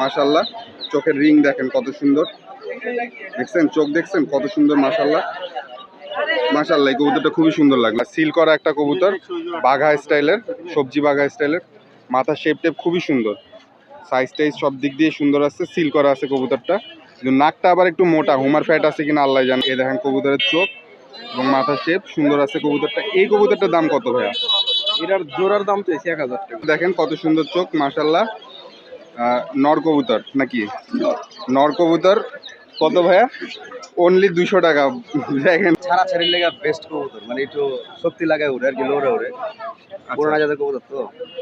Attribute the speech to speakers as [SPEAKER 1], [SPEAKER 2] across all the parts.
[SPEAKER 1] মাশাল্লাহ চোখের রিং দেখেন কত সুন্দর। দেখছেন? চোখ দেখছেন? কত সুন্দর মাশাল্লাহ মাশাল্লাহ এই কবুতরটা খুবই সুন্দর লাগল। সিল করা একটা কবুতর বাঘা স্টাইলের সবজি বাঘা স্টাইলের। মাথার শেপ টেপ খুবই সুন্দর। সাইজ টাইজ সব দিক দিয়ে সুন্দর আছে সিল করা আছে কবুতরটা। কিন্তু নাকটা আবার একটু মোটা হুমার ফ্যাট আছে কিনা আল্লাহ জানে। এ দেখেন কবুতরের চোখ এবং মাথার শেপ সুন্দর আছে কবুতরটা। এই কবুতরটার দাম কত ভাইয়া?
[SPEAKER 2] এটার জোড়ার দাম তো এসে এক হাজার টাকা।
[SPEAKER 1] দেখেন কত সুন্দর চোখ মাশাল্লাহ নর কবুতর নাকি? নর। কবুতর কত ভাইয়া? অনলি দুশো টাকা। দেখেন।
[SPEAKER 2] ছাড়া ছাড়ির লেগে বেস্ট কবুতর মানে একটু শক্তি লাগায় ওরে আর কি লোরে ওরে। পুরোনো জাতের কবুতর তো।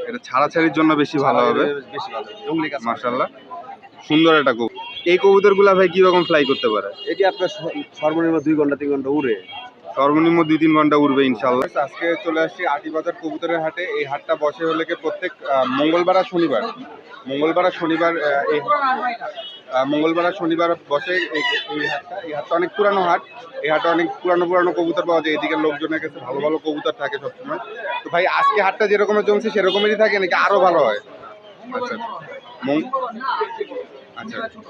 [SPEAKER 1] এটা ছাড়াছাড়ির জন্য বেশি ভালো হবে।
[SPEAKER 2] বেশি ভালো জঙ্গলি কাজ।
[SPEAKER 1] মাশাল্লাহ সুন্দর একটা কবুতর। এই কবুতরগুলা ভাই কি রকম ফ্লাই করতে পারে?
[SPEAKER 2] এটি আপনার সর্বনিম্ন দুই ঘণ্টা তিন ঘণ্টা উড়ে।
[SPEAKER 1] সর্বনিম্ন দুই তিন ঘণ্টা উঠবে ইনশাল্লাহ আজকে চলে আসছি আটি আটিবাজার কবুতরের হাটে। এই হাটটা বসে হলে প্রত্যেক মঙ্গলবার আর শনিবার? মঙ্গলবার আর শনিবার এই মঙ্গলবার আর শনিবার বসে এই হাটটা। এই হাটটা অনেক পুরানো হাট। এই হাটে অনেক পুরানো পুরানো কবুতর পাওয়া যায়। এদিকে লোকজনের কাছে ভালো ভালো কবুতর থাকে সবসময়। তো ভাই, আজকে হাটটা যেরকমের জমছে, সেরকমেরই থাকে নাকি আরও ভালো হয়? আচ্ছা আচ্ছা।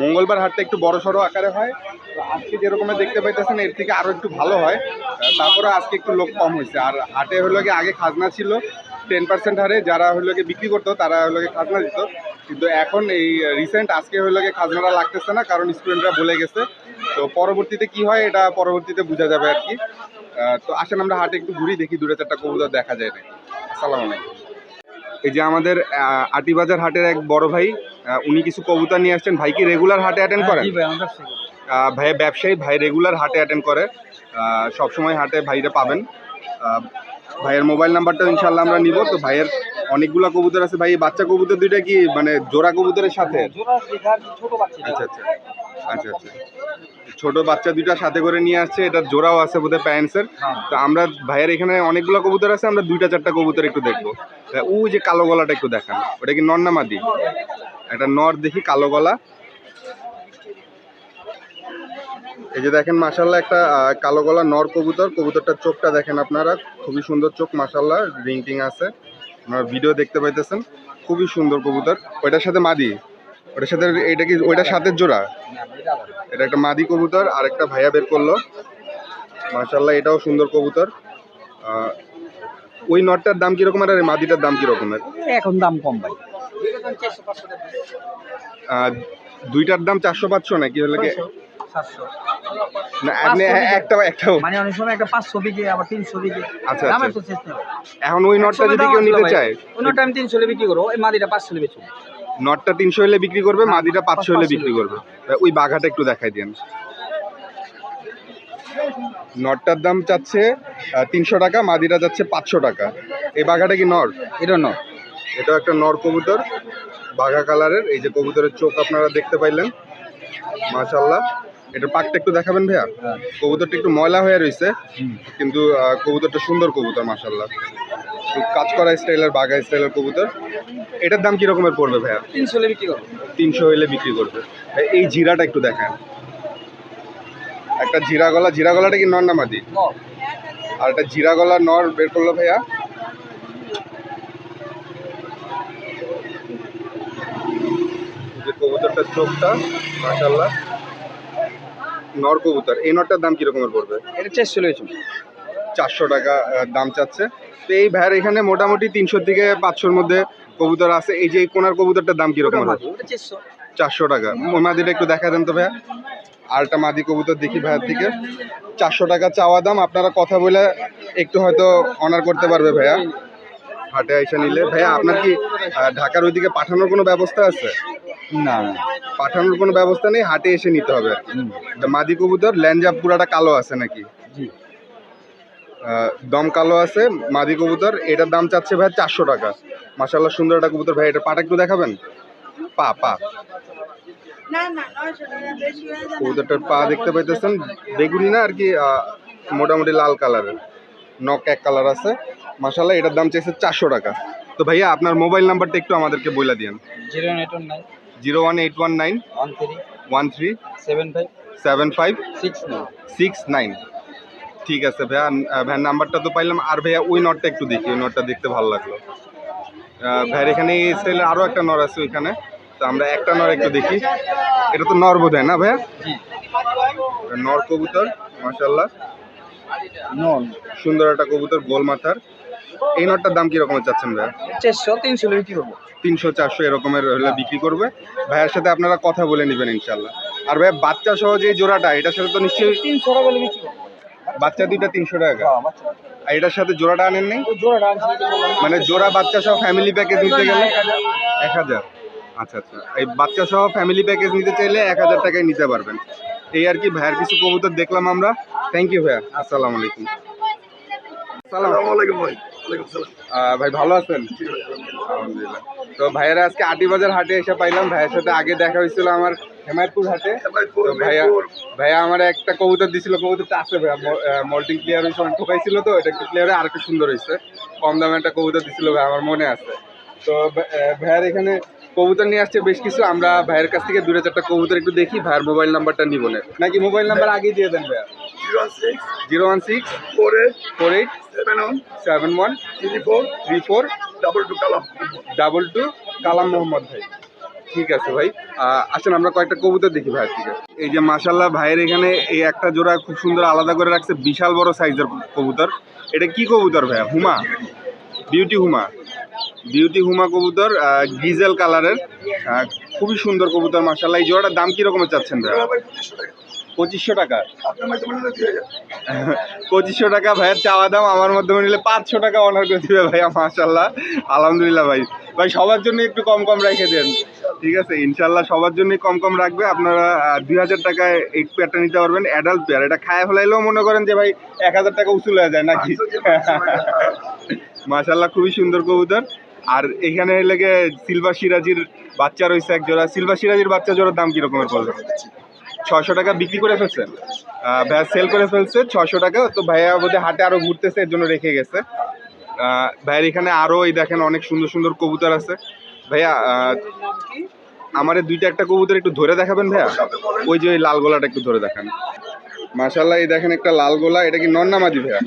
[SPEAKER 1] মঙ্গলবার হাটটা একটু বড় সড়ো আকারে হয়। তো আজকে যেরকমের দেখতে পাইতেছেন, এর থেকে আরও একটু ভালো হয়। তারপরে আজকে একটু লোক কম হয়েছে। আর হাটে হলো কি আগে খাজনা ছিল টেন পার্সেন্ট হারে, যারা হলো কি বিক্রি করতো, তারা হলো কি খাজনা দিত। কিন্তু এখন এই রিসেন্ট আজকে হলো কি খাজনাটা লাগতেছে না, কারণ স্টুডেন্টরা বলে গেছে। তো পরবর্তীতে কি হয়, এটা পরবর্তীতে বোঝা যাবে আর কি। তো আসেন আমরা হাটে একটু ঘুরি, দেখি দূরে চারটা কবুতর দেখা যায় নাকি। আসসালামু আলাইকুম। এই যে আমাদের আটিবাজার হাটের এক বড় ভাই উনি কিছু কবুতর নিয়ে আসছেন। ভাই কি রেগুলার হাটে অ্যাটেন্ড করেন? ভাই ব্যবসায়ী ভাই রেগুলার হাটে অ্যাটেন্ড করে। সব সবসময় হাটে ভাইরা পাবেন। ভাইয়ের মোবাইল নাম্বারটা ইনশাল্লাহ আমরা নিব। তো ভাইয়ের অনেকগুলা কবুতর আছে ভাই বাচ্চা কবুতর দুইটা কি মানে জোড়া কবুতরের সাথে?
[SPEAKER 2] ছোট বাচ্চা
[SPEAKER 1] আচ্ছা আচ্ছা আচ্ছা আচ্ছা। ছোট বাচ্চা দুইটা সাথে করে নিয়ে আসছে এটার জোড়াও আছে বোধহয় প্যান্টসের। তো আমরা ভাইয়ের এখানে অনেকগুলো কবুতর আছে আমরা দুইটা চারটা কবুতর একটু দেখব। ও যে কালো গলাটা একটু দেখান ওটা কি নর না মাদি? একটা নর দেখি কালো গলা। এই যে দেখেন মাসাল্লাহ একটা কালো গলা নর কবুতর। কবুতরটার চোখটা দেখেন আপনারা খুবই সুন্দর চোখ মাসাল্লাহ রিং টিং আছে। আপনারা ভিডিও দেখতে পাইতেছেন। খুবই সুন্দর কবুতর। ওইটার সাথে মাদি। ওটার সাথে এটা কি ওইটার সাথে জোড়া? এটা একটা মাদি কবুতর আর একটা ভাইয়া বের করল। মাশাল্লাহ এটাও সুন্দর কবুতর। ওই নটটার দাম কীরকম আর মাদিটার দাম কিরকমের
[SPEAKER 2] এখন দাম কম ভাই।
[SPEAKER 1] দুইটার দাম চারশো পাঁচশো নাকি হলে আপনি একটা একটা
[SPEAKER 2] মানে অনেক সময় একটা আবার
[SPEAKER 1] আচ্ছা, আচ্ছা।
[SPEAKER 2] তো
[SPEAKER 1] এখন ওই নটটা যদি কেউ নিতে চায়।
[SPEAKER 2] তিনশো বিক্রি করো ওই মাদিটা পাঁচশো বেচো
[SPEAKER 1] নটটা তিনশো হলে বিক্রি করবে মাদিটা পাঁচশো হলে বিক্রি করবে। ওই বাঘাটা একটু দেখাই দিন। নটটার দাম চাচ্ছে তিনশো টাকা মাদিটা যাচ্ছে পাঁচশো টাকা। এই বাঘাটা কি নর?
[SPEAKER 2] এটা নয়
[SPEAKER 1] এটাও একটা নর কবুতর বাঘা কালারের। এই যে কবুতরের চোখ আপনারা দেখতে পাইলেন। মাশাল্লাহ এটা পাকটা একটু দেখাবেন ভাইয়া। কবুতরটা একটু ময়লা হয়ে রয়েছে কিন্তু কবুতরটা সুন্দর কবুতর মাশাল্লাহ একটু কাজ করা স্টাইলের বাঘা স্টাইলের কবুতর। এটার দাম কি রকমের পড়বে ভাইয়া?
[SPEAKER 2] তিনশো হলে বিক্রি করো
[SPEAKER 1] তিনশো হইলে বিক্রি করবে। এই জিরাটা একটু দেখান। একটা জিরা গলা জিরা গলাটা কি নর না মাদি? আর একটা জিরা গলা নর বের করল ভাইয়া। কবুতরটার চোখটা মাশাল্লাহ নর কবুতর এই নরটার দাম কিরকমের পড়বে?
[SPEAKER 2] এটা চারশো লেগেছো
[SPEAKER 1] চারশো টাকা দাম চাচ্ছে। তো এই ভাইয়ের এখানে মোটামুটি তিনশোর থেকে পাঁচশোর মধ্যে কবুতর আছে। এই যে এই কোনার কবুতরটার দাম কীরকম
[SPEAKER 2] হবে চারশো।
[SPEAKER 1] টাকা। মাদিটা একটু দেখা দেন তো ভাইয়া। আরটা মাদি কবুতর দেখি ভাইয়ার দিকে। চারশো টাকা চাওয়া দাম। আপনারা কথা বলে একটু হয়তো অনার করতে পারবে ভাইয়া। হাটে আইসা নিলে। ভাইয়া আপনার কি ঢাকার ওইদিকে পাঠানোর কোনো ব্যবস্থা আছে?
[SPEAKER 2] না।
[SPEAKER 1] পাঠানোর কোনো ব্যবস্থা নেই হাটে এসে নিতে হবে মাদি কবুতর ল্যাঞ্জাব পুরাটা কালো আছে নাকি? দম কালো আছে মাদি কবুতর এটার দাম চাচ্ছে ভাই চারশো টাকা। মাসাল্লাহ সুন্দর একটা কবুতর ভাই এটা পাটা একটু দেখাবেন? পা পা। কবুতরটার পা দেখতে পাইতেছেন বেগুনি না আর কি মোটামুটি লাল কালারের। নক এক কালার আছে। মাসাল্লাহ এটার দাম চাইছে চারশো টাকা। তো ভাইয়া আপনার মোবাইল নাম্বারটা একটু আমাদেরকে বলে দিন
[SPEAKER 2] zero
[SPEAKER 1] zero one eight one nine
[SPEAKER 2] one three
[SPEAKER 1] one three
[SPEAKER 2] seven five
[SPEAKER 1] seven five
[SPEAKER 2] six nine
[SPEAKER 1] six nine ঠিক আছে ভাইয়া ভ্যান নাম্বারটা তো পাইলাম। আর ভাইয়া ওই নটটা একটু দেখি ওই নটটা দেখতে ভালো লাগল। ভাইয়ার এখানে এই স্টাইলের আরও একটা নর আছে ওইখানে। তো আমরা একটা নর একটু দেখি। এটা তো নর বোধ হয় না ভাইয়া? নর কবুতর মাশাল্লাহ
[SPEAKER 2] নন
[SPEAKER 1] সুন্দর একটা কবুতর গোল মাথার। এই নটটার দাম কি রকমের চাচ্ছেন ভাইয়া?
[SPEAKER 2] চারশো তিনশো বিক্রি করব।
[SPEAKER 1] তিনশো চারশো এরকমের হলে বিক্রি করবে। ভাইয়ার সাথে আপনারা কথা বলে নেবেন ইনশাল্লাহ আর ভাইয়া বাচ্চা সহ যে জোড়াটা এটার সাথে তো নিশ্চয়ই
[SPEAKER 2] তিনশো টাকা বলে বিক্রি করব।
[SPEAKER 1] বাচ্চা দুইটা তিনশো টাকা।
[SPEAKER 2] হ্যাঁ,
[SPEAKER 1] আর এটার সাথে জোড়াটা আনেন নেই। মানে জোড়া বাচ্চা সহ ফ্যামিলি প্যাকেজ নিতে গেলে? এক হাজার। আচ্ছা আচ্ছা। এই বাচ্চা সহ ফ্যামিলি প্যাকেজ নিতে চাইলে এক হাজার টাকায় নিতে পারবেন। এই আর কি ভাইয়ার কিছু কবুতর দেখলাম আমরা। থ্যাংক ইউ ভাইয়া। আসসালামু আলাইকুম। আসসালাম আহ, ভাই ভালো আছেন? আলহামদুলিল্লাহ। তো ভাইয়ারা আজকে আটি বাজার হাটে এসে পাইলাম। ভাইয়ের সাথে আগে দেখা হয়েছিল আমার হেমায়তপুর হাটে। ভাইয়া ভাইয়া আমার একটা কবুতর দিছিল। কবুতরটা আছে ভাইয়া মল্টিং প্লেয়ার ওই সময় ঠোকাইছিল তো এটা একটু প্লেয়ারে আর একটু সুন্দর হয়েছে। কম দামে একটা কবুতর দিছিল ভাই আমার মনে আছে। তো ভাইয়ার এখানে কবুতর নিয়ে আসছে বেশ কিছু। আমরা ভাইয়ের কাছ থেকে দূরে চারটা কবুতর একটু দেখি ভাইয়ের মোবাইল নাম্বারটা নিব না। নাকি মোবাইল নাম্বার আগে দিয়ে দেন ভাইয়া? Zero one six four eight seven one seven one three four three four double two Kalam double two Kalam Mohammad ভাই। ঠিক আছে ভাই। আসেন আমরা কয়েকটা কবুতর দেখি ভাই ঠিক আছে এই যে মাশাল্লাহ ভাইয়ের এখানে এই একটা জোড়া খুব সুন্দর আলাদা করে রাখছে বিশাল বড় সাইজের কবুতর। এটা কি কবুতর ভাইয়া হুমা। বিউটি হুমা। বিউটি হুমা কবুতর গিজেল কালারের। খুবই সুন্দর কবুতর মাশাল্লাহ এই জোড়াটার দাম কি রকমের চাচ্ছেন ভাইয়া পঁচিশশো টাকা। পঁচিশশো টাকা ভাইয়ের চাওয়া দাম আমার মাধ্যমে নিলে পাঁচশো টাকা অনার করে দিবে ভাইয়া মাশাল্লাহ আলহামদুলিল্লাহ ভাই। ভাই, সবার জন্য একটু কম কম রেখে দেন। ঠিক আছে ইনশাল্লাহ সবার জন্যই কম কম রাখবে। আপনারা দুই হাজার টাকায় এই পেয়ারটা নিতে পারবেন অ্যাডাল্ট পেয়ার এটা খায় ফেলাইলেও মনে করেন যে ভাই এক হাজার টাকা উসুল হয়ে যায় নাকি? মাশাল্লাহ খুবই সুন্দর কবুতর। আর এখানে লেগে সিলভার সিরাজির বাচ্চা রয়েছে এক জোড়া। সিলভার সিরাজির বাচ্চা জোড়ার দাম কীরকমের পড়বে ছশো টাকা বিক্রি করে ফেলছেন ভাইয়া সেল করে ফেলছে ছশো টাকা। তো ভাইয়া বোধহয় হাটে আরও ঘুরতেছে এর জন্য রেখে গেছে। ভাইয়ের এখানে আরও এই দেখেন অনেক সুন্দর সুন্দর কবুতর আছে। ভাইয়া আমার এই দুইটা একটা কবুতর একটু ধরে দেখাবেন ভাইয়া? ওই যে ওই লাল গোলাটা একটু ধরে দেখান। মাশাল্লাহ এই দেখেন একটা লাল গোলা এটা কি নন্না মাদি ভাইয়া?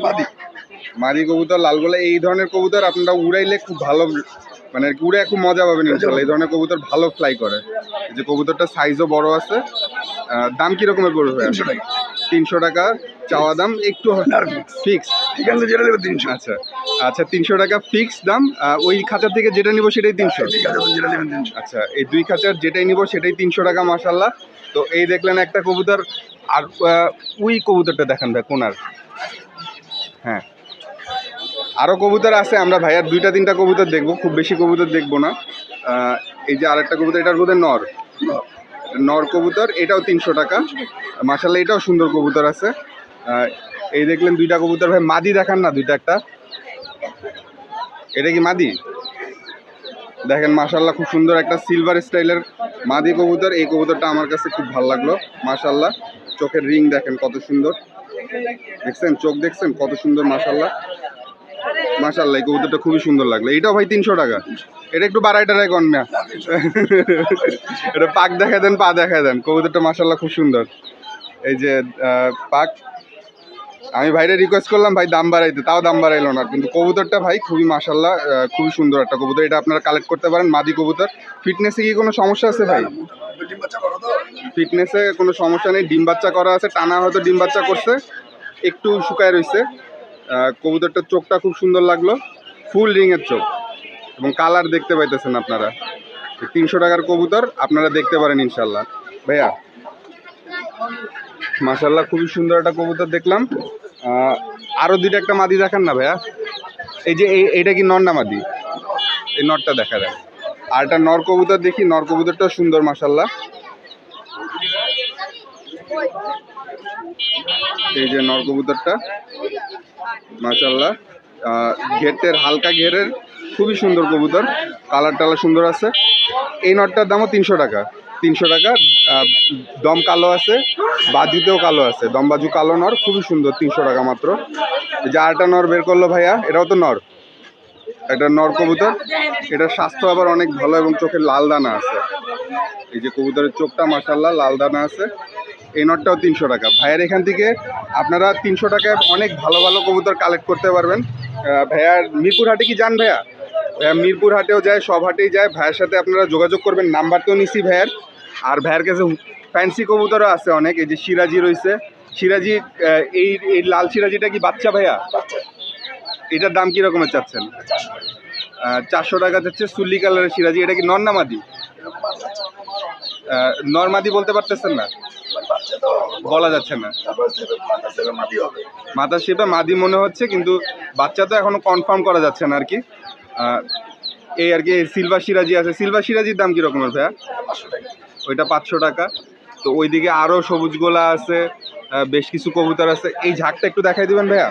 [SPEAKER 1] মাদি কবুতর লাল গোলা এই ধরনের কবুতর আপনারা উড়াইলে খুব ভালো মানে উড়ে খুব মজা পাবেন ইনশাল্লাহ এই ধরনের কবুতর ভালো ফ্লাই করে। যে কবুতরটা সাইজও বড় আছে। দাম কি রকমের পড়বে ভাইয়া? তিনশো টাকা। চাওয়া দাম একটু ফিক্স
[SPEAKER 2] এখানে যেটা নেবে তিনশো।
[SPEAKER 1] আচ্ছা। আচ্ছা তিনশো টাকা ফিক্স দাম। ওই খাঁচা থেকে যেটা নিব সেটাই তিনশো।
[SPEAKER 2] যেটা নেবেন তিনশো।
[SPEAKER 1] আচ্ছা এই দুই খাঁচার যেটাই নিব সেটাই তিনশো টাকা মাসাল্লাহ তো এই দেখলেন একটা কবুতর। আর ওই কবুতরটা দেখান ভাই কোনার। হ্যাঁ। আরও কবুতর আছে, আমরা ভাইয়ার দুইটা, তিনটা কবুতর দেখব, খুব বেশি কবুতর দেখব না। এই যে আর আরেকটা কবুতর, এটার বোধহয় নর। নর কবুতর, এটাও তিনশো টাকা। মাসাল্লাহ এটাও সুন্দর কবুতর আছে। এই দেখলেন দুইটা কবুতর। ভাই, মাদি দেখান না দুইটা একটা। এটা কি মাদি? দেখেন মাশাল্লাহ খুব সুন্দর একটা সিলভার স্টাইলের মাদি কবুতর। এই কবুতরটা আমার কাছে খুব ভালো লাগল মাশাল্লাহ চোখের রিং দেখেন কত সুন্দর। দেখছেন? চোখ দেখছেন? কত সুন্দর মাশাল্লাহ মাশাল্লাহ এই কবুতরটা খুবই সুন্দর লাগল। এটাও ভাই তিনশো টাকা। এটা একটু বাড়াই টাড়াই কন মিয়া এটা পাক দেখা দেন পা দেখা দেন। কবুতরটা মাশাল্লাহ খুব সুন্দর। এই যে পাক। আমি ভাইরে রিকোয়েস্ট করলাম ভাই দাম বাড়াইতে। তাও দাম বাড়াইলো না। কিন্তু কবুতরটা ভাই খুবই মাশাল্লাহ আহ, খুবই সুন্দর একটা কবুতর। এটা আপনারা কালেক্ট করতে পারেন মাদি কবুতর। ফিটনেসে কি কোনো সমস্যা আছে ভাই? ফিটনেসে কোনো সমস্যা নেই। ডিম বাচ্চা করা আছে। টানা হয়তো ডিম বাচ্চা করছে। একটু শুকায় রয়েছে কবুতরটার চোখটা খুব সুন্দর লাগল। ফুল রিংয়ের চোখ। এবং কালার দেখতে পাইতেছেন আপনারা। তিনশো টাকার কবুতর আপনারা দেখতে পারেন ইনশাল্লাহ। ভাইয়া মাশাল্লাহ খুবই সুন্দর একটা কবুতর দেখলাম। আহ, আরও দুইটা একটা মাদি দেখান না ভাইয়া? এই যে এই এইটা কি নর না মাদি? এই নরটা দেখা যায়। আর একটা নর কবুতর দেখি নর কবুতরটাও সুন্দর মাশাল্লাহ। এই যে নর কবুতরটা। মাশাল্লাহ ঘেটের হালকা ঘেরের খুবই সুন্দর কবুতর। কালার টালার সুন্দর আছে। এই নটটার দামও তিনশো টাকা। তিনশো টাকা দম কালো আছে, বাজুতেও কালো আছে। দম বাজু কালো নর, খুবই সুন্দর, তিনশো টাকা মাত্র। যে আরেকটা নর বের করল ভাইয়া, এটাও তো নর। এটা নর কবুতর। এটার স্বাস্থ্য আবার অনেক ভালো এবং চোখে লাল দানা আছে। এই যে কবুতরের চোখটা মাসাল্লাহ লাল দানা আছে। এই নটটাও তিনশো টাকা। ভাইয়ার এখান থেকে আপনারা তিনশো টাকায় অনেক ভালো ভালো কবুতর কালেক্ট করতে পারবেন। ভাইয়ার মিরপুর হাটে কি যান ভাইয়া? ভাইয়া, মিরপুর হাটেও যায়, সব হাটেই যায়। ভাইয়ের সাথে আপনারা যোগাযোগ করবেন নাম্বার তো নিছি ভাইয়ের। আর ভাইয়ের কাছে ফ্যান্সি কবুতরও আছে অনেক, এই যে সিরাজি রয়েছে। সিরাজি এই এই লাল সিরাজিটা কি বাচ্চা ভাইয়া? এটার দাম কি রকমের চাচ্ছেন? চারশো টাকা চাচ্ছে সুল্লি কালারের সিরাজি। এটা কি নর্নামাদি নর্মাদি বলতে পারতেছেন না? বলা যাচ্ছে না। মাথা শেপে মাদি মনে হচ্ছে কিন্তু বাচ্চা তো এখনও কনফার্ম করা যাচ্ছে না আর কি। এই আর কি সিলভার সিরাজি আছে। সিলভার সিরাজির দাম কি রকমের ভাইয়া? ওইটা পাঁচশো টাকা। তো ওইদিকে আরও সবুজ গোলা আছে বেশ কিছু কবুতর আছে। এই ঝাঁকটা একটু দেখাই দিবেন ভাইয়া?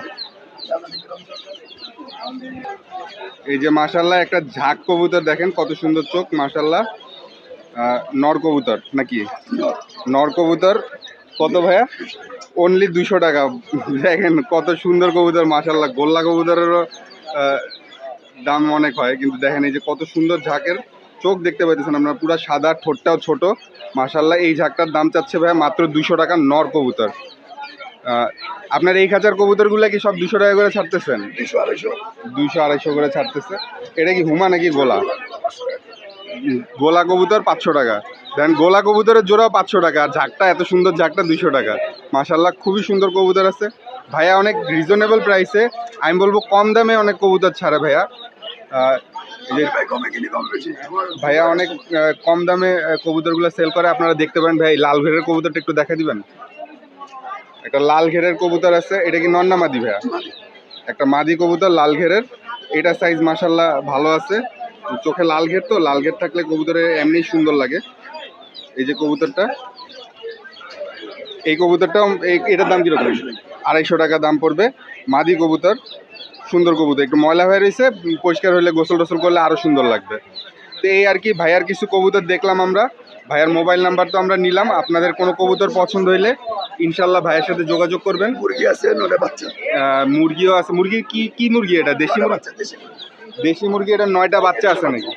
[SPEAKER 1] এই যে মাশাল্লাহ একটা ঝাঁক কবুতর দেখেন কত সুন্দর চোখ মাশাল্লাহ আহ, নর কবুতর নাকি? নর কবুতর কত ভাইয়া? অনলি দুশো টাকা। দেখেন কত সুন্দর কবুতর মাশাল্লাহ গোল্লা কবুতরেরও দাম অনেক হয় কিন্তু দেখেন এই যে কত সুন্দর ঝাঁকের চোখ দেখতে পাইতেছেন আপনার পুরো সাদা ঠোঁটটাও ছোট। মাশাল্লাহ এই ঝাঁকটার দাম চাচ্ছে ভাইয়া মাত্র দুশো টাকা নর কবুতর। আপনার এই খাঁচার কবুতরগুলো কি সব দুশো টাকা করে ছাড়তেছেন? দুশো আড়াইশো করে ছাড়তেছে। এটা কি হুমা নাকি গোলা? গোলা কবুতর পাঁচশো টাকা। দেন গোলা কবুতরের জোড়া পাঁচশো টাকা, আর ঝাঁকটা, এত সুন্দর ঝাঁকটা দুশো টাকা। মাশাল্লাহ খুবই সুন্দর কবুতর আছে। ভাইয়া, অনেক রিজনেবল প্রাইসে আমি বলব কম দামে অনেক কবুতর ছাড়ে ভাইয়া। ভাইয়া, অনেক কম দামে কবুতরগুলো সেল করে, আপনারা দেখতে পারেন। ভাই লাল ঘেরের কবুতরটা একটু দেখা দিবেন? একটা লাল ঘেরের কবুতর আছে, এটা কি নন্না মাদি ভাইয়া? একটা মাদি কবুতর, লাল ঘেরের। এটা সাইজ মাসাল্লাহ ভালো আছে। চোখে লাল ঘের তো, লাল ঘের থাকলে কবুতরে এমনি সুন্দর লাগে। এই যে কবুতরটা এই কবুতরটাও এই- এটার দাম কীরকম? আড়াইশো টাকা দাম পড়বে মাদি কবুতর সুন্দর কবুতর। একটু ময়লা হয়ে রয়েছে পরিষ্কার হলে গোসল টোসল করলে আরও সুন্দর লাগবে। তো এই আর কি ভাইয়ার কিছু কবুতর দেখলাম আমরা ভাইয়ার মোবাইল নাম্বার তো আমরা নিলাম আপনাদের কোনো কবুতর পছন্দ হইলে ইনশাল্লাহ ভাইয়ের সাথে যোগাযোগ করবেন।
[SPEAKER 2] মুরগি আছে বাচ্চা।
[SPEAKER 1] মুরগিও আছে মুরগি কি কি মুরগি এটা? দেশি মুরগি। দেশি মুরগি এটা নয়টা বাচ্চা আছে নাকি?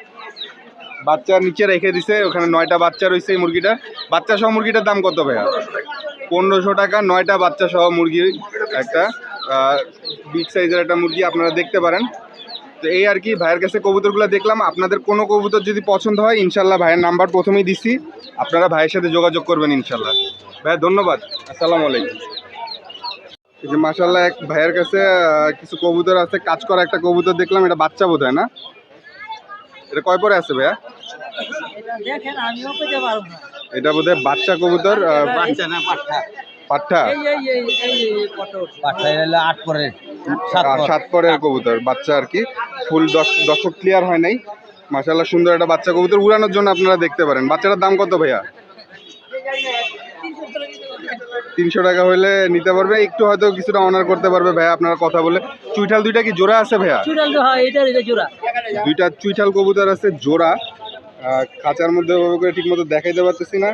[SPEAKER 1] বাচ্চা নিচে রেখে দিছে, ওখানে নয়টা বাচ্চা রয়েছে এই মুরগিটা। বাচ্চা সহ মুরগিটার দাম কত ভাইয়া? পনেরোশো টাকা, নয়টা বাচ্চা সহ মুরগি, একটা বিগ সাইজের একটা মুরগি আপনারা দেখতে পারেন। তো এই আর কি, ভাইয়ের কাছে কবুতরগুলো দেখলাম। আপনাদের কোনো কবুতর যদি পছন্দ হয়, ইনশাল্লাহ ভাইয়ের নাম্বার প্রথমেই দিছি। আপনারা ভাইয়ের সাথে যোগাযোগ করবেন ইনশাল্লাহ। ভাইয়া, ধন্যবাদ। আসসালামু আলাইকুম। যে মাসাল্লাহ এক ভাইয়ের কাছে কিছু কবুতর আছে, কাজ করা একটা কবুতর দেখলাম, এটা বাচ্চা বোধ হয় না? এটা কয় পরে আছে ভাইয়া?
[SPEAKER 3] দেখেন আমিও পেতে পারব না।
[SPEAKER 1] এটা বোধহয় বাচ্চা কবুতর আহ,
[SPEAKER 2] বাচ্চা। না পাঠা।
[SPEAKER 1] পাঠা?
[SPEAKER 3] এই এই এই এই এই কত
[SPEAKER 2] পাঠা এলে আট পরে সাত
[SPEAKER 1] সাত পরের কবুতর বাচ্চা আর কি। ফুল দশ দশক ক্লিয়ার হয় নাই। মাসাল্লাহ সুন্দর একটা বাচ্চা কবুতর। উড়ানোর জন্য আপনারা দেখতে পারেন। বাচ্চাটার দাম কত ভাইয়া? তিনশো টাকা হলে নিতে পারবে। একটু হয়তো কিছুটা অনার করতে পারবে ভাইয়া আপনারা কথা বলে। চুইঠাল দুইটা কি জোড়া আছে ভাইয়া?
[SPEAKER 3] হয়
[SPEAKER 1] দুইটা চুইঠাল কবুতর আছে জোড়া। খাঁচার মধ্যে ওভাবে করে ঠিক মতো দেখাইতে পারতেছি না।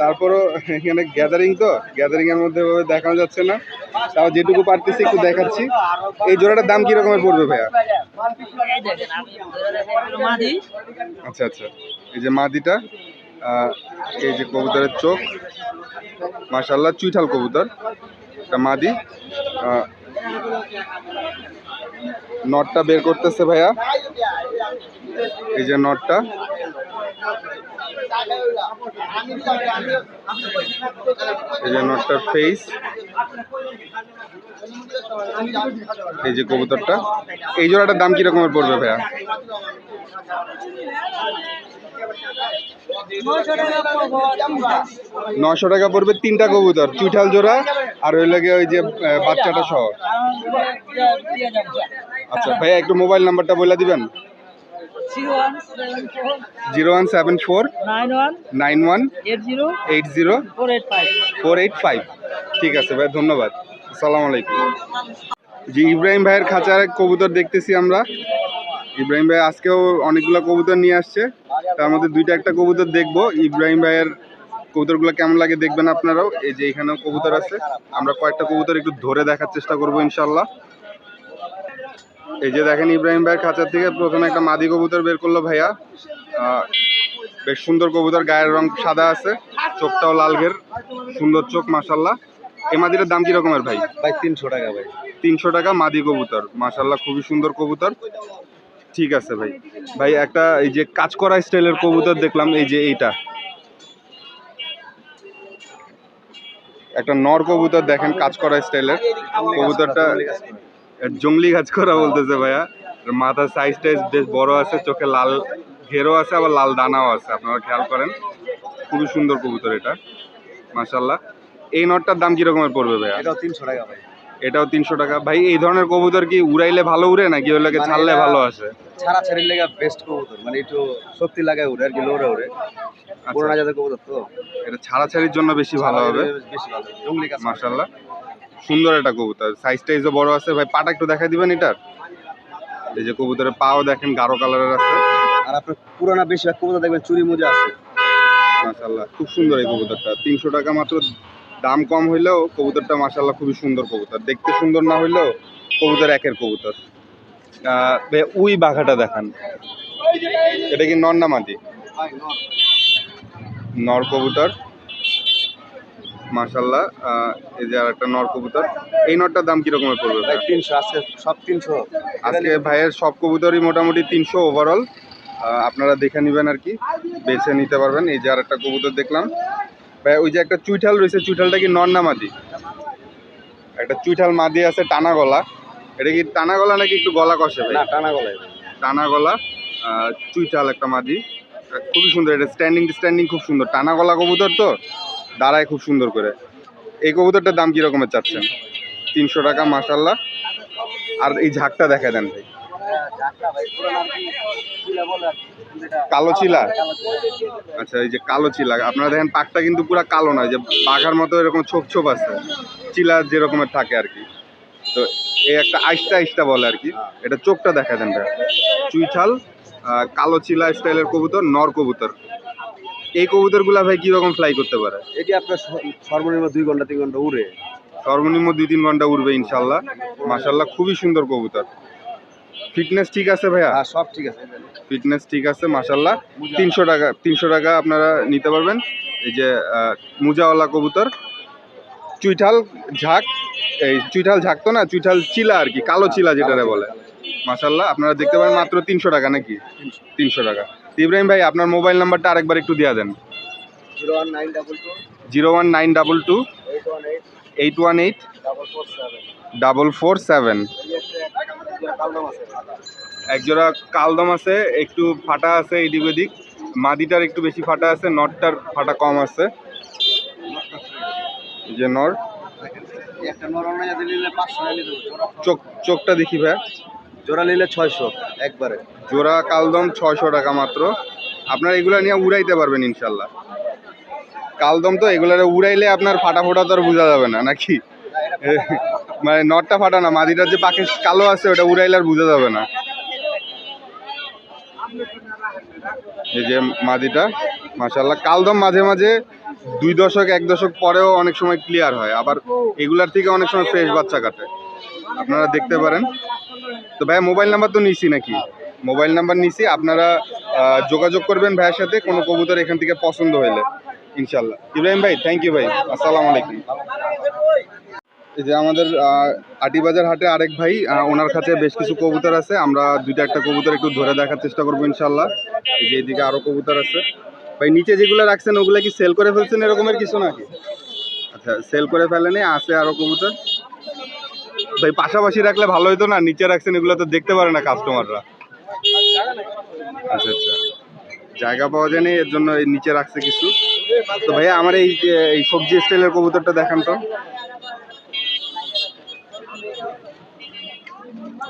[SPEAKER 1] তারপরও এখানে গ্যাদারিং তো গ্যাদারিং এর মধ্যে ওভাবে দেখানো যাচ্ছে না। তাও যেটুকু পারতেছি একটু দেখাচ্ছি। এই জোড়াটার দাম কি রকমের পড়বে ভাইয়া? আচ্ছা আচ্ছা। এই যে মাদিটা এই যে কবুতরের চোখ মাশাল্লাহ চুইঠাল কবুতর এটা মাদি। নটটা বের করতেছে ভাইয়া। এই যে নটটা। এই যে নটটার ফেস এই যে কবুতরটা। এই জোড়াটার দাম কিরকমের পড়বে ভাইয়া
[SPEAKER 3] নয়শো টাকা পাবো তিনটা।
[SPEAKER 1] নশো টাকা পড়বে তিনটা কবুতর চুইঠাল জোড়া আর ওই লাগে ওই যে বাচ্চাটা সহ। আচ্ছা ভাইয়া, একটু মোবাইল নাম্বারটা বলে দিবেন?
[SPEAKER 3] Zero one seven four nine one eight zero four eight five.
[SPEAKER 1] ঠিক আছে ভাই ধন্যবাদ। আসসালামু আলাইকুম। জি, ইব্রাহিম ভাইয়ের খাঁচার কবুতর দেখতেছি আমরা। ইব্রাহিম ভাই আজকেও অনেকগুলো কবুতর নিয়ে আসছে। তার মধ্যে দুইটা একটা কবুতর দেখব। ইব্রাহিম ভাইয়ের কবুতরগুলো কেমন লাগে দেখবেন আপনারাও। এই যে এখানেও কবুতর আছে। আমরা কয়েকটা কবুতর একটু ধরে দেখার চেষ্টা করব ইনশাল্লাহ এই যে দেখেন ইব্রাহিম ভাইয়ের খাঁচার থেকে প্রথমে একটা মাদি কবুতর বের করল ভাইয়া। আহ, বেশ সুন্দর কবুতর গায়ের রং সাদা আছে চোখটাও লাল ঘের সুন্দর চোখ মাসাল্লাহ এ মাদিটার দাম কি রকমের ভাই?
[SPEAKER 2] ভাই তিনশো টাকা ভাই।
[SPEAKER 1] তিনশো টাকা মাদি কবুতর মাসাল্লাহ খুবই সুন্দর কবুতর। ঠিক আছে ভাই। ভাই, একটা এই যে কাজ করা স্টাইলের কবুতর দেখলাম, এই যে এইটা। একটা নর কবুতর দেখেন, কাজ করা স্টাইলের। কবুতরটা জঙ্গলি কাজ করা বলতেছে ভাইয়া। মাথার সাইজ টাইজ বেশ বড় আছে, চোখে লাল ঘেরও আছে, আবার লাল দানাও আছে। আপনারা খেয়াল করেন, খুবই সুন্দর কবুতর এটা মাশাল্লাহ এই নটটার দাম কিরকমের পড়বে ভাইয়া?
[SPEAKER 2] তিনশো টাকা ভাই।
[SPEAKER 1] এটাও তিনশো টাকা। ভাই এই ধরনের কবুতর কি উড়াইলে ভালো উড়ে নাকি ওগুলোকে
[SPEAKER 2] মানে
[SPEAKER 1] ছাড়লে ভালো আছে
[SPEAKER 2] ছাড়া ছাড়ির লেগে বেস্ট কবুতর মানে একটু শক্তি লাগায় উড়ে আর কি লোরে উড়ে। পুরোনো জাতের কবুতর তো।
[SPEAKER 1] এটা ছাড়াছাড়ির জন্য বেশি ভালো হবে?
[SPEAKER 2] বেশি ভালো জঙ্গলি কাজ
[SPEAKER 1] মাশাল্লাহ সুন্দর একটা কবুতর। সাইজ টাইজও বড় আছে। ভাই পাটা একটু দেখা দিবেন এটার? এই যে কবুতরের পাও দেখেন গাঢ় কালারের আছে।
[SPEAKER 2] আর আপনার পুরোনো বেশিরভাগ কবুতর দেখবেন চুরি মুজা আছে।
[SPEAKER 1] মাশাল্লাহ খুব সুন্দর এই কবুতরটা। তিনশো টাকা মাত্র দাম কম হইলেও কবুতরটা মাশাল্লাহ খুবই সুন্দর কবুতর। দেখতে সুন্দর না হইলেও কবুতর একের কবুতর। উই বাঘাটা দেখান। এটা কি নর না মাটি? নর কবুতর। মাশাল্লাহ এই যে আর একটা নর কবুতর। এই নরটার দাম কিরকমের পড়বে?
[SPEAKER 2] তিনশো আজকে সব তিনশো।
[SPEAKER 1] আজকে ভাইয়ের সব কবুতরই মোটামুটি তিনশো ওভারঅল আপনারা দেখে নেবেন আর কি। বেছে নিতে পারবেন। এই যে আর একটা কবুতর দেখলাম। ভাই ওই যে একটা চুইঠাল রয়েছে চুইঠালটা কি নর না মাদি? একটা চুইঠাল মাদি আছে টানা গলা। এটা কি টানা গলা নাকি একটু গলা কষে ভাই?
[SPEAKER 2] না টানা গলায়
[SPEAKER 1] টানা গলা চুইঠাল একটা মাদি। খুবই সুন্দর এটা স্ট্যান্ডিং স্ট্যান্ডিং খুব সুন্দর। টানা গলা কবুতর তো দাঁড়ায় খুব সুন্দর করে। এই কবুতরটার দাম কীরকমের চাচ্ছেন? তিনশো টাকা মাসাল্লাহ আর এই ঝাঁকটা দেখা দেন ভাই। কালো চিলা? আচ্ছা এই যে কালো চিলা। আপনারা দেখেন পাকটা কিন্তু পুরো কালো নয় যে বাঘার মতো এরকম ছোপ ছোপ আছে। চিলা যেরকমের থাকে আর কি। তো এই একটা আইসটা আইসটা বলে আর কি। এটা চোখটা দেখা দেন ভাই। চুইঠাল কালো চিলা স্টাইলের কবুতর নর কবুতর। এই কবুতরগুলা ভাই কীরকম ফ্লাই করতে পারে?
[SPEAKER 2] এটি আপনার সর্বনিম্ন দুই ঘণ্টা তিন ঘণ্টা উড়ে।
[SPEAKER 1] সর্বনিম্ন দুই তিন ঘণ্টা উড়বে ইনশাল্লাহ। মাসাল্লাহ খুবই সুন্দর কবুতর। ফিটনেস ঠিক আছে ভাইয়া?
[SPEAKER 2] হ্যাঁ সব ঠিক আছে।
[SPEAKER 1] ফিটনেস ঠিক আছে মাসাল্লাহ তিনশো টাকা তিনশো টাকা আপনারা নিতে পারবেন। এই যে মুজাওয়ালা কবুতর। চুইঠাল ঝাঁক এই চুইঠাল ঝাঁক তো না চুইঠাল চিলা আর কি কালো চিলা যেটারে বলে। মাসাল্লাহ আপনারা দেখতে পারেন মাত্র তিনশো টাকা নাকি? তিনশো। টাকা। ইব্রাহিম ভাই আপনার মোবাইল নাম্বারটা আরেকবার একটু দেওয়া দেন।
[SPEAKER 2] Zero one nine double two.
[SPEAKER 1] Zero one nine double two
[SPEAKER 2] eight one eight.
[SPEAKER 1] Eight one eight.
[SPEAKER 2] Double four seven.
[SPEAKER 1] একজোড়া কালদম আছে একটু ফাটা আছে এদিক ওদিক। মাদিটার একটু বেশি ফাটা আছে নটটার ফাটা কম আছে। যে নর চোখ চোখটা দেখি ভাই।
[SPEAKER 2] জোড়া নিলে ছয়শো একবারে।
[SPEAKER 1] জোড়া কালদম ছয়শো টাকা মাত্র। আপনারা এগুলো নিয়ে উড়াইতে পারবেন ইনশাল্লাহ। কালদম তো এগুলারে উড়াইলে আপনার ফাটা ফোটা তো আর বোঝা যাবে না নাকি? মানে নটটা ফাটা না, মাদিটার যে পাখি কালো আছে, ওটা উড়াইলে আর বোঝা যাবে না। এই যে মাদিটা মাশাল্লাহ কালদম মাঝে মাঝে দুই দশক, এক দশক পরেও অনেক সময় ক্লিয়ার হয়। আবার এগুলার থেকে অনেক সময় ফ্রেশ বাচ্চা কাটে। আপনারা দেখতে পারেন। তো ভাইয়া মোবাইল নাম্বার তো নিছি নাকি? মোবাইল নাম্বার নিছি। আপনারা যোগাযোগ করবেন ভাইয়ের সাথে, কোনো কবুতর এখান থেকে পছন্দ হইলে ইনশাল্লাহ ইব্রাহিম ভাই থ্যাংক ইউ ভাই। আসসালামু আলাইকুম। যে আমাদের আটিবাজার হাটে আরেক ভাই ওনার কাছে বেশ কিছু কবুতর আছে। আমরা দুইটা একটা কবুতর একটু ধরে দেখার চেষ্টা করব ইনশাল্লাহ যে এদিকে আরও কবুতর আছে। ভাই, নিচে যেগুলো রাখছেন, ওগুলো কি সেল করে ফেলছেন এরকমের কিছু নাকি? আচ্ছা সেল করে ফেলেনি, আছে আরও কবুতর। ভাই, পাশাপাশি রাখলে ভালো হতো না? নিচে রাখছেন, এগুলো তো দেখতে পারে না কাস্টমাররা আচ্ছা আচ্ছা। জায়গা পাওয়া যায়নি, এর জন্য নিচে রাখছে কিছু। তো ভাইয়া, আমার এই এই সবজি স্টাইলের কবুতরটা দেখান তো।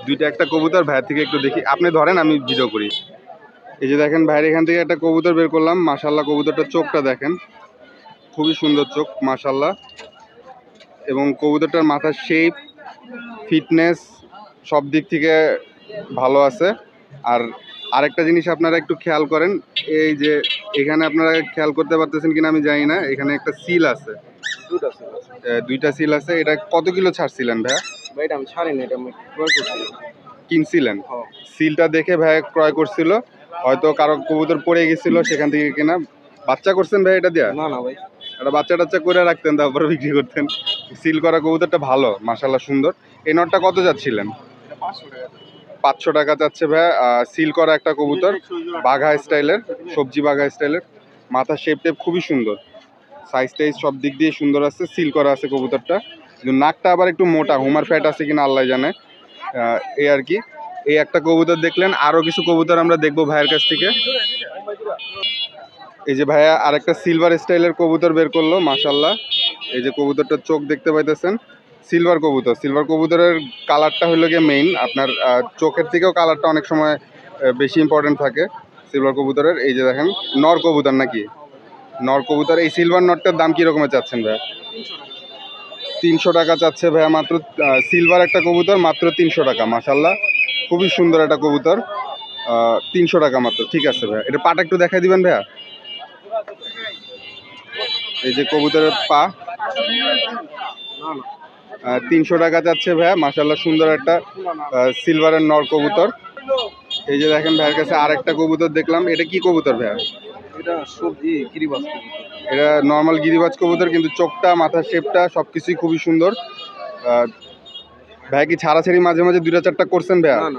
[SPEAKER 1] দুইটা একটা কবুতর ভাইয়ের থেকে একটু দেখি। আপনি ধরেন আমি ভিডিও করি। এই যে দেখেন ভাইয়ের এখান থেকে একটা কবুতর বের করলাম। মাশাল্লাহ কবুতরটার চোখটা দেখেন। খুবই সুন্দর চোখ মাশাল্লাহ এবং কবুতরটার মাথার শেপ ফিটনেস সব দিক থেকে ভালো আছে। আর আরেকটা জিনিস আপনারা একটু খেয়াল করেন এই যে এখানে আপনারা খেয়াল করতে পারতেছেন কিনা আমি জানি না। এখানে একটা সিল আছে। দুইটা সিল আছে। এটা কত কিলো ছাড়ছিলেন ভাইয়া?
[SPEAKER 2] ভাই এটা আমি ছাড়ি না এটা আমি ক্রয় করছি।
[SPEAKER 1] কিনছিলেন?
[SPEAKER 2] হ্যাঁ।
[SPEAKER 1] সিলটা দেখে ভাই ক্রয় করছিল হয়তো কারও কবুতর পড়ে গেছিল সেখান থেকে কিনা। বাচ্চা করছেন ভাই এটা দিয়া?
[SPEAKER 2] না না ভাই।
[SPEAKER 1] একটা বাচ্চা টাচ্চা করে রাখতেন তারপরে বিক্রি করতেন। সিল করা কবুতরটা ভালো মাসাল্লাহ সুন্দর। এই নটটা কত যাচ্ছিলেন?
[SPEAKER 2] পাঁচশো টাকা
[SPEAKER 1] চাচ্ছে ভাইয়া সিল করা একটা কবুতর বাঘা স্টাইলের সবজি বাঘা স্টাইলের। মাথা শেপ টেপ খুবই সুন্দর। সাইজ টাইজ সব দিক দিয়ে সুন্দর আছে সিল করা আছে কবুতরটা। নাকটা আবার একটু মোটা হুমার ফ্যাট আছে কিনা আল্লাহ জানে। এই আর কি। এই একটা কবুতর দেখলেন আরও কিছু কবুতর আমরা দেখব ভাইয়ের কাছ থেকে। এই যে ভাইয়া আরেকটা সিলভার স্টাইলের কবুতর বের করল মাশাল্লাহ এই যে কবুতরটার চোখ দেখতে পাইতেছেন। সিলভার কবুতর সিলভার কবুতরের কালারটা হলো গিয়ে মেইন আপনার চোখের থেকেও কালারটা অনেক সময় বেশি ইম্পর্টেন্ট থাকে সিলভার কবুতরের। এই যে দেখেন, নর কবুতর নাকি? নর কবুতর, এই সিলভার নটটার দাম কীরকমের চাচ্ছেন ভাইয়া? তিনশো টাকা চাচ্ছে ভাইয়া, মাত্র সিলভার একটা কবুতর, মাত্র তিনশো টাকা মাশাল্লাহ খুবই সুন্দর একটা কবুতর তিনশো টাকা মাত্র, ঠিক আছে ভাইয়া। এটা পাটা একটু দেখাই দিবেন ভাইয়া? এই যে কবুতরের পা। তিনশো টাকা যাচ্ছে ভাইয়া মাসাল্লাহ সুন্দর একটা সিলভারের নর কবুতর। এই যে দেখেন ভাইয়ের কাছে আরেকটা কবুতর দেখলাম, এটা কি কবুতর ভাইয়া?
[SPEAKER 2] এটা সবজি
[SPEAKER 1] এটা নর্মাল গিরিবাজ কবুতর কিন্তু চোখটা মাথার শেপটা সব কিছুই খুবই সুন্দর। ভাইয়া কি ছাড়াছাড়ি মাঝে মাঝে দুইটা চারটা করছেন ভাইয়া?
[SPEAKER 2] ভাই।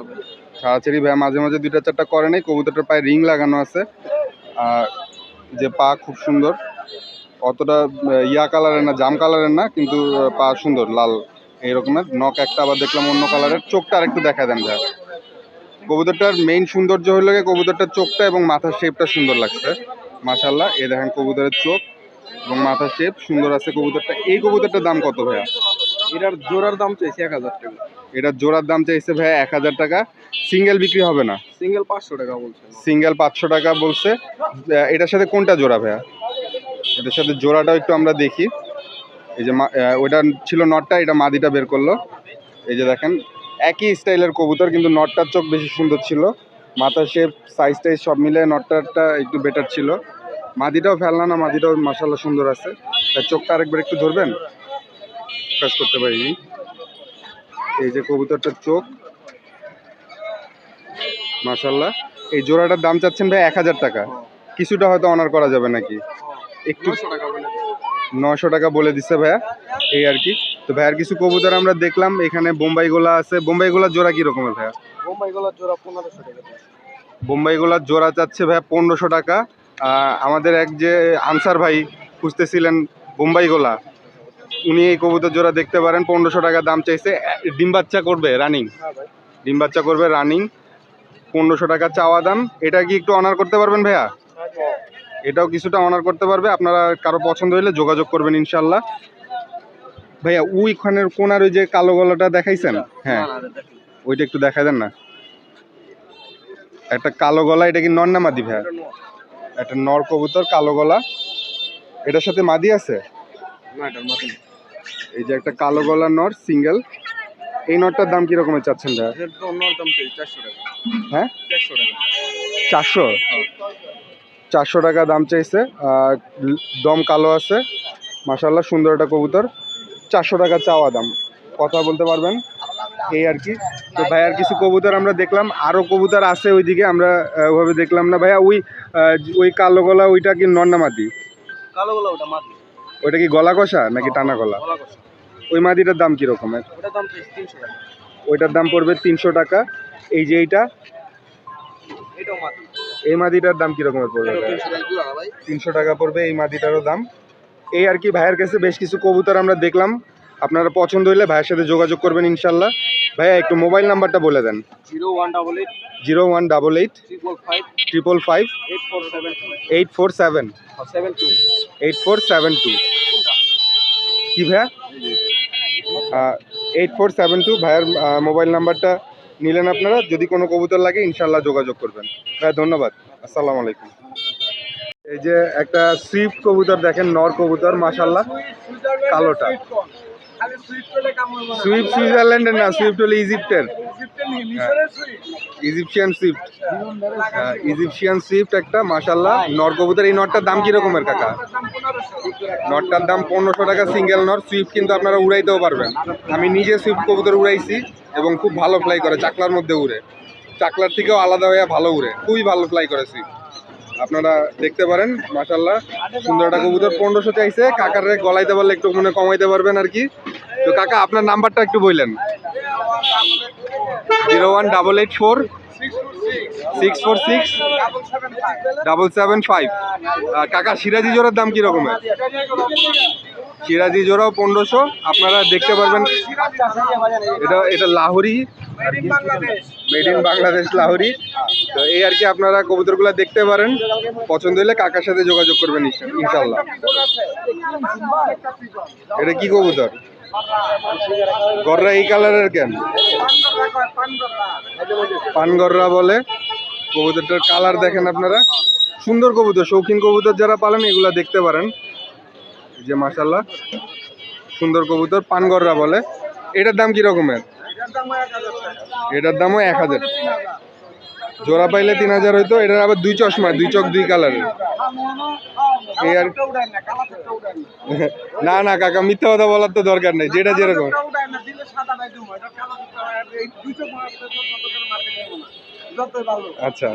[SPEAKER 1] ছাড়াছাড়ি ভাইয়া মাঝে মাঝে দুইটা চারটা করে নাই কবুতরটার পায়ে রিং লাগানো আছে। আর যে পা খুব সুন্দর অতটা ইয়া কালারের না জাম কালারের না কিন্তু পা সুন্দর লাল এই রকমের নখ একটা আবার দেখলাম অন্য কালারের চোখটা আরেকটু দেখা দেন ভাইয়া। কবুতরটার মেইন সৌন্দর্য হলো কবুতরটার চোখটা এবং মাথার শেপটা সুন্দর লাগছে। মাশাল্লাহ এই দেখেন কবুতরের চোখ এবং মাথার শেপ সুন্দর আছে কবুতরটা। এই কবুতরটার দাম কত ভাইয়া?
[SPEAKER 2] এটার জোড়ার দাম চাইছে এক হাজার টাকা।
[SPEAKER 1] এটার জোড়ার দাম চাইছে ভাইয়া এক হাজার টাকা। সিঙ্গেল বিক্রি হবে না?
[SPEAKER 2] সিঙ্গেল পাঁচশো টাকা বলছে।
[SPEAKER 1] সিঙ্গেল পাঁচশো টাকা বলছে। এটার সাথে কোনটা জোড়া ভাইয়া? এটার সাথে জোড়াটাও একটু আমরা দেখি। এই যে ওইটা ছিল নটটা এটা মাদিটা বের করল। এই যে দেখেন একই স্টাইলের কবুতর কিন্তু নটটার চোখ বেশি সুন্দর ছিল। মাথার শেপ সাইজ টাইজ সব মিলে নটটারটা একটু বেটার ছিল। মাদিটাও ফেলনা না মাদিটাও মাসাল্লাহ সুন্দর আছে। তার চোখটা আরেকবার একটু ধরবেন? কাজ করতে পারিনি এই যে কবুতরটার চোখ। মাসাল্লাহ এই জোড়াটার দাম চাচ্ছেন ভাই এক হাজার টাকা। কিছুটা হয়তো অনার করা যাবে নাকি? একটু
[SPEAKER 2] নশো টাকা বলে
[SPEAKER 1] নশো টাকা বলে দিচ্ছে ভাইয়া। এই আর কি। তো ভাইয়ার কিছু কবুতর আমরা দেখলাম এখানে বোম্বাই গোলা আছে। বোম্বাই গোলার জোড়া কি রকমের ভাইয়া?
[SPEAKER 2] বোম্বাই গলার জোড়া পনেরোশো টাকা
[SPEAKER 1] বোম্বাই গোলার জোড়া চাচ্ছে ভাইয়া পনেরোশো টাকা। আমাদের এক যে আনসার ভাই খুঁজতেছিলেন বোম্বাই গোলা উনি এই কবুতর জোড়া দেখতে পারেন পনেরোশো টাকা দাম চাইছে। ডিম বাচ্চা করবে রানিং
[SPEAKER 2] হ্যাঁ
[SPEAKER 1] ডিম বাচ্চা করবে রানিং পনেরোশো টাকা চাওয়া দাম। এটা কি একটু অনার করতে পারবেন ভাইয়া? এটাও কিছুটা অনার করতে পারবে। আপনারা কারও পছন্দ হলে যোগাযোগ করবেন ইনশাল্লাহ ভাইয়া ওইখানের কোনার ওই যে কালো গলাটা দেখাইছেন? হ্যাঁ। ওইটা একটু দেখা দেন না। একটা কালো গলা এটা কি নর না মাদি ভাইয়া? একটা নর কবুতর কালো গলা। এটার সাথে মাদি আছে। এই যে একটা কালো গলা নর সিঙ্গেল। এই নরটার দাম কিরকমের চাচ্ছেন ভাইয়া?
[SPEAKER 2] চাই চারশো
[SPEAKER 1] হ্যাঁ?
[SPEAKER 2] চারশো টাকা।
[SPEAKER 1] দাম চাইছে। আর দম কালো আছে। মাসাল্লাহ সুন্দর একটা কবুতর। চারশো টাকা চাওয়া দাম। কথা বলতে পারবেন? এই আর কি। তো ভাইয়ার কিছু কবুতর আমরা দেখলাম। আরও কবুতর আছে ওইদিকে আমরা ওভাবে দেখলাম না। ভাইয়া ওই ওই কালো গলা ওইটা কি নন্নামাদি?
[SPEAKER 2] কালো গলা ওটা মাদি।
[SPEAKER 1] ওইটা কি গলা কষা নাকি টানা গলা? ওই মাদিটার দাম কী রকমের
[SPEAKER 2] ওটার দাম চাইছে তিনশো টাকা।
[SPEAKER 1] ওইটার দাম পড়বে তিনশো টাকা। এই যে এইটা এই মাদিটার দাম কী রকমের পড়বে
[SPEAKER 2] তিনশো টাকা।
[SPEAKER 1] তিনশো টাকা পড়বে এই মাদিটারও দাম। এই আর কি ভাইয়ের কাছে বেশ কিছু কবুতর আমরা দেখলাম। আপনারা পছন্দ হলে ভাইয়ের সাথে যোগাযোগ করবেন ইনশাল্লাহ ভাইয়া একটু মোবাইল নাম্বারটা বলে দেন।
[SPEAKER 2] Zero one double eight.
[SPEAKER 1] Zero one double eight.
[SPEAKER 2] Triple five. Eight four seven
[SPEAKER 1] eight four seven.
[SPEAKER 2] Seven two.
[SPEAKER 1] Eight four seven two. কি ভাইয়া? Eight four seven two. ভাইয়ের মোবাইল নাম্বারটা নিলেন আপনারা। যদি কোনো কবুতর লাগে ইনশাল্লাহ যোগাযোগ করবেন। ভাইয়া ধন্যবাদ। আসসালামু আলাইকুম। এই যে একটা সুইফট কবুতর দেখেন, নর কবুতর মাশাল্লাহ কালোটা। সুইফট সুইজারল্যান্ডের না সুইফট হলো ইজিপ্টের ইজিপশিয়ান সুইফট ইজিপশিয়ান সুইফট একটা মাশাল্লাহ নর কবুতর, এই নটটার দাম কি রকমের কাকা? নটটার দাম পনেরোশো টাকা, সিঙ্গেল নর। সুইফট কিন্তু আপনারা উড়াইতেও পারবেন। আমি নিজে সুইফট কবুতর উড়াইছি এবং খুব ভালো ফ্লাই করে, চাকলার মধ্যে উড়ে। চাকলার থেকেও আলাদা হয়ে ভালো উড়ে, খুবই ভালো ফ্লাই করে সুইফট আপনারা দেখতে পারেন মাশাল্লাহ সুন্দর একটা কবুতর পনেরোশো চাইছে। কাকারে গলাইতে পারলে একটু মনে কমাইতে পারবেন আর কি। তো কাকা, আপনার নাম্বারটা একটু বললেন। Zero one double eight four, six four six, double seven five. কাকা, সিরাজি জোড়ার দাম কীরকমের সিরাজি জোড়াও পনেরোশো। আপনারা দেখতে পারবেন, এটা এটা লাহোরি মেড ইন বাংলাদেশ লাহোরি তো এই আর কি আপনারা কবুতরগুলো দেখতে পারেন। পছন্দ হলে কাকার সাথে যোগাযোগ করবেন ইনশাল্লাহ এটা কি কবুতর? গররা এই কালারের কেন? পানগররা বলে। কবুতরটার কালার দেখেন আপনারা। সুন্দর কবুতর, শৌখিন কবুতর যারা পালেন, এগুলা দেখতে পারেন। যে মাসাল্লাহ সুন্দর কবুতর, পানগররা বলে। এটার দাম কি রকমের? এটার দামও এক হাজার। জোড়া পাইলে তিন হাজার হইতো এটার আবার দুই চশমা দুই চোখ দুই কালারের আর না না কাকা মিথ্যা কথা বলার তো দরকার নেই যেটা যেরকম। আচ্ছা।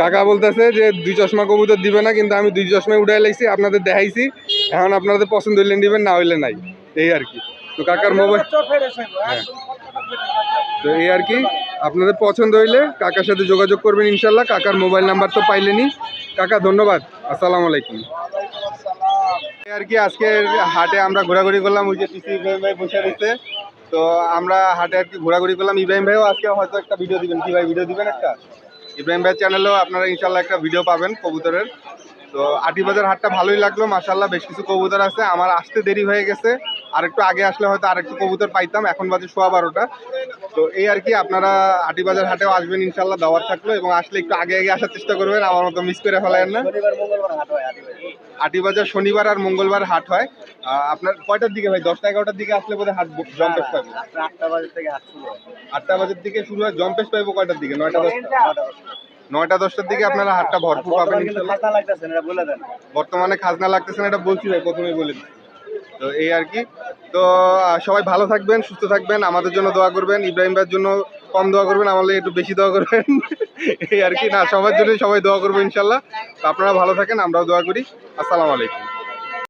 [SPEAKER 1] কাকা বলতেছে যে দুই চশমা কবুতর দিবে না কিন্তু আমি দুই চশমায় উঠাই লাইছি আপনাদের দেখাইছি। এখন আপনাদের পছন্দ হইলে দিবেন না হইলে নাই। এই আর কি। তো কাকার মোবাইল তো এই আর কি, আপনাদের পছন্দ হইলে কাকার সাথে যোগাযোগ করবেন ইনশাল্লাহ। কাকার মোবাইল নাম্বার তো পাইলেনি কাকা, ধন্যবাদ। আসসালামু আলাইকুম। আর কি আজকে হাটে আমরা ঘোরাঘুরি করলাম, ওই যে পিসি ইব্রাহিম ভাই বসে রয়েছে। তো আমরা হাটে আর কি ঘোরাঘুরি করলাম। ইব্রাহিম ভাইও আজকে হয়তো একটা ভিডিও দিবেন। কি ভাই ভিডিও দিবেন একটা? ইব্রাহিম ভাইয়ের চ্যানেলেও আপনারা ইনশাল্লাহ একটা ভিডিও পাবেন কবুতরের। তো আটিবাজার হাটটা ভালোই লাগল মাসাল্লাহ বেশ কিছু কবুতর আছে। আমার আসতে দেরি হয়ে গেছে। আর একটু আগে আসলে হয়তো আরেকটু কবুতর পাইতাম এখন বাজে সোয়া বারোটা। তো এই আর কি আপনারা আটিবাজার হাটেও আসবেন ইনশাল্লাহ দাওয়াত থাকল এবং আসলে একটু আগে আগে আসার চেষ্টা করবেন আমার মতো মিস করে ফেলেন না।
[SPEAKER 2] শনিবার মঙ্গলবার হাট আদিবাসী
[SPEAKER 1] আটিবাজার। শনিবার আর মঙ্গলবার হাট হয়। আপনার কয়টার দিকে ভাই? দশটা এগারোটার দিকে আসলে বোধহয় হাট জম্পেশ পাইবো।
[SPEAKER 2] আটটা হয়।
[SPEAKER 1] বাজার দিকে শুরু হয় জম্পেশ পাইবো কয়টার দিকে? নয়টা দশটা। নয়টা দশটার দিকে আপনারা হাটটা ভরপুর পাবেন
[SPEAKER 2] বর্তমানে
[SPEAKER 1] খাজনা লাগতেছে না এটা বলছি ভাই প্রথমেই বলে দিচ্ছি। তো এই আর কি। তো সবাই ভালো থাকবেন, সুস্থ থাকবেন, আমাদের জন্য দোয়া করবেন, ইব্রাহিম ভাইয়ের জন্য কম দোয়া করবেন আমাদের একটু বেশি দোয়া করবেন। এই আর কি, না, সবার জন্য সবাই দোয়া করব ইনশাল্লাহ। তো আপনারা ভালো থাকেন, আমরাও দোয়া করি। আসসালামু আলাইকুম।